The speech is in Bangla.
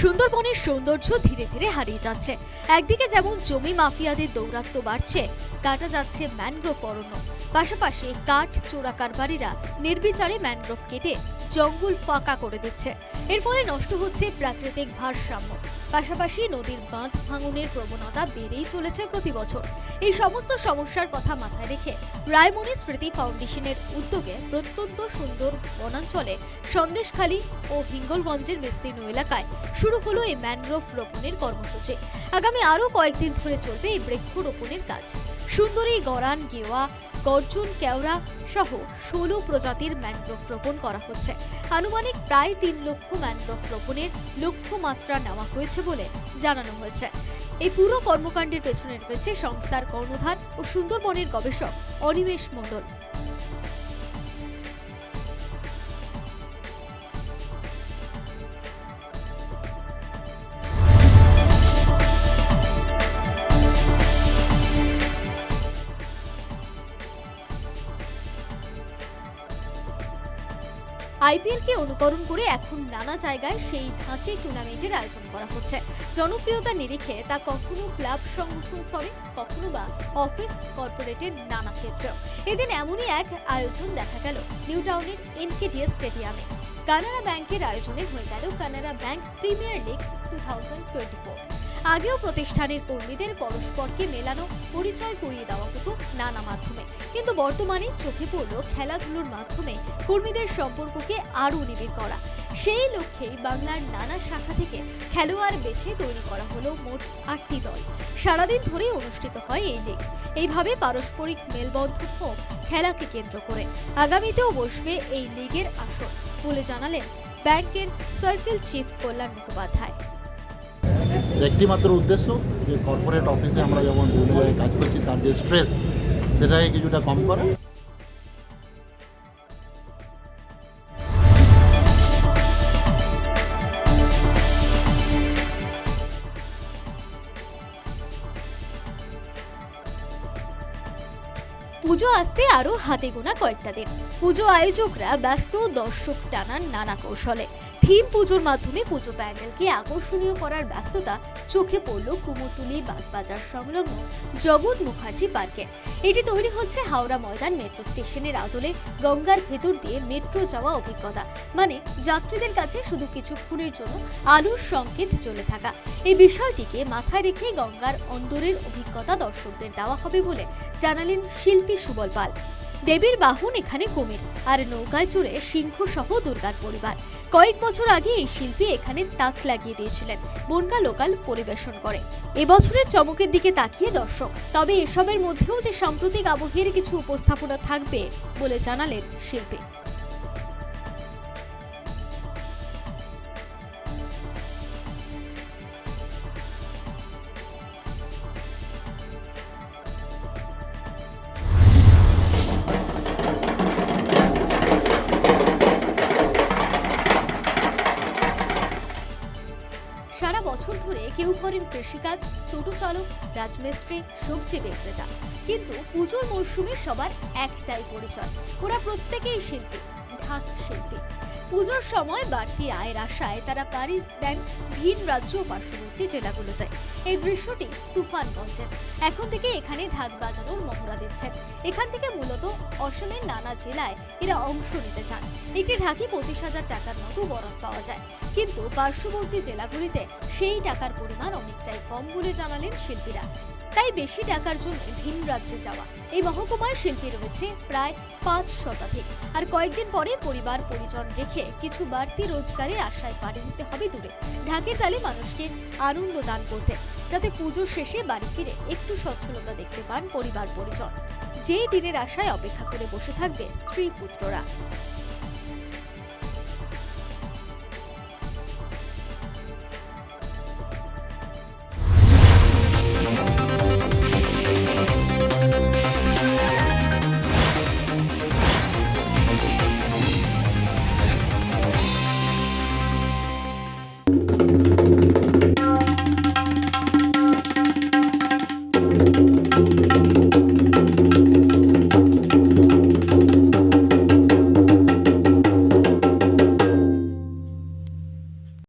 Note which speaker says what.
Speaker 1: সুন্দরবনের সৌন্দর্য ধীরে ধীরে হারিয়ে যাচ্ছে। একদিকে যেমন জমি মাফিয়াদের দৌরাত্ম বাড়ছে, কাটা যাচ্ছে ম্যানগ্রোভ অরণ্য। পাশাপাশি কাঠ চোরা কারবারিরা নির্বিচারে ম্যানগ্রোভ কেটে জঙ্গল ফাঁকা করে দিচ্ছে। এর ফলে নষ্ট হচ্ছে প্রাকৃতিক ভারসাম্য। পাশাপাশি নদীর বাঁধ ভাঙনের প্রবণতা বেড়েই চলেছে প্রতি বছর। এই সমস্ত সমস্যার কথা মাথায় রেখে রায়মণি স্মৃতি ফাউন্ডেশনের উদ্যোগে প্রত্যন্ত সুন্দর বনাঞ্চলে সন্দেশখালী ও হিঙ্গলগঞ্জের বিস্তীর্ণ এলাকায় শুরু হলো এই ম্যানগ্রোভ রোপণের কর্মসূচি। আগামী আরও কয়েকদিন ধরে চলবে এই বৃক্ষ রোপণের কাজ। সুন্দরী গরান গেওয়া গর্জন, কেওড়া সহ ষোলো প্রজাতির ম্যানগ্রোভ রোপণ করা হচ্ছে। আনুমানিক প্রায় তিন লক্ষ ম্যানগ্রোভ রোপণের লক্ষ্যমাত্রা নেওয়া হয়েছে বলে জানানো হয়েছে। এই পুরো কর্মকাণ্ডের পেছনে রয়েছে সংস্থার কর্ণধার ও সুন্দরবনের গবেষক অনিমেষ মণ্ডল। আইপিএল কে অনুকরণ করে এখন নানা জায়গায় সেই ধাঁচে টুর্নামেন্টের আয়োজন করা হচ্ছে। জনপ্রিয়তা নিরিখে তা কখনো ক্লাব সংগঠন স্তরে, কখনো বা অফিস কর্পোরেটের নানা ক্ষেত্রেও এদিন এমনই এক আয়োজন দেখা গেল নিউ টাউনের এনকেটিএস স্টেডিয়ামে। কানাড়া ব্যাংকের আয়োজনে হয়ে গেল Canara bank premier league two আগেও প্রতিষ্ঠানের কর্মীদের পরস্পরকে মেলানো পরিচয় করিয়ে দেওয়া হতো নানা মাধ্যমে। কিন্তু বর্তমানে চোখে পড়ল খেলাধুলোর মাধ্যমে কর্মীদের সম্পর্ককে আরও নিবিড় করা। সেই লক্ষ্যেই বাংলার নানা শাখা থেকে খেলোয়াড় বেছে তৈরি করা হলো মোট আটটি দল। সারাদিন ধরেই অনুষ্ঠিত হয় এই লিগ। এইভাবে পারস্পরিক মেলবন্ধন খেলাকে কেন্দ্র করে। আগামীতেও বসবে এই লিগের আসর, বলে জানালেন ব্যাংকের সার্কেল চিফ কল্যাণ মুখোপাধ্যায়।
Speaker 2: একটি মাত্র উদ্দেশ্য যে কর্পোরেট অফিসে আমরা যেমন বিভিন্ন কাজ করছি, তার যে স্ট্রেস সেটাকে কিছুটা কম করা।
Speaker 1: পুজো আসতে আরও হাতে গোনা কয়েকটা দিন। পুজো আয়োজকরা ব্যস্ত, দর্শক টানার নানা কৌশলে। থিম পুজোর মাধ্যমে পুজো প্যান্ডেলকে আকর্ষণীয় করার ব্যস্ততা চোখে পড়ল কুমোরটুলি বাগবাজার সংলগ্ন জগৎ মুখার্জি পার্কে। এটি তৈরি হচ্ছে হাওড়া ময়দান মেট্রো স্টেশনের আদলে গঙ্গার ভেতর দিয়ে মেট্রো যাওয়া অভিজ্ঞতা। মানে যাত্রীদের কাছে শুধু কিছুক্ষণের জন্য আলোর সংকেত চলে থাকা। এই বিষয়টিকে মাথায় রেখে গঙ্গার অন্দরের অভিজ্ঞতা দর্শকদের দেওয়া হবে বলে জানালেন শিল্পী সুবল পাল। দেবীর বাহন এখানে কুমির, আর নৌকায় চড়ে সিংহ সহ দুর্গার পরিবার। কয়েক বছর আগে এই শিল্পী এখানে তাক লাগিয়ে দিয়েছিলেন, বনগা লোকাল পরিবেশন করে। এবছরের চমকের দিকে তাকিয়ে দর্শক, তবে এসবের মধ্যেও যে সাম্প্রতিক আবহের কিছু উপস্থাপনা থাকবে বলে জানালেন শিল্পী। সারা বছর ধরে কেউ করেন কৃষিকাজ, টোটো চালক, রাজমিস্ত্রি, সবজি বিক্রেতা। কিন্তু পুজোর মরশুমে সবার একটাই পরিচয়, ওরা প্রত্যেকেই শিল্পী ঢাক শিল্পী। পুজোর সময় বাড়তি আয়ের আশায় তারা পাড়ি দেন ভিন রাজ্য ও পার্শ্ববর্তী জেলাগুলোতে এই দৃশ্যটি তুফানগঞ্জের এখন থেকে এখানে ঢাক বাজানোর মহড়া দিচ্ছেন এখান থেকে মূলত অসমের নানা জেলায় এরা অংশ নিতে চান। একটি ঢাকি পঁচিশ হাজার টাকার মতো বরাদ পাওয়া যায়। কিন্তু পার্শ্ববর্তী জেলাগুলিতে সেই টাকার পরিমাণ অনেকটাই কম বলে জানালেন শিল্পীরা। তাই বেশি টাকার জন্য ভিন রাজ্যে যাওয়া। এই মহকুমায় শিল্পী রয়েছে প্রায় পাঁচ শতাধিক। আর কয়েকদিন পরে পরিবার পরিজন রেখে কিছু বাড়তি রোজগারে আশায় পাড়ি দিতে হবে দূরে। ঢাকের তালে মানুষকে আনন্দ দান করতে, যাতে পুজো শেষে বাড়ি ফিরে একটু সচ্ছলতা দেখতে পান পরিবার পরিজন। যেই দিনের আশায় অপেক্ষা করে বসে থাকবে স্ত্রী পুত্ররা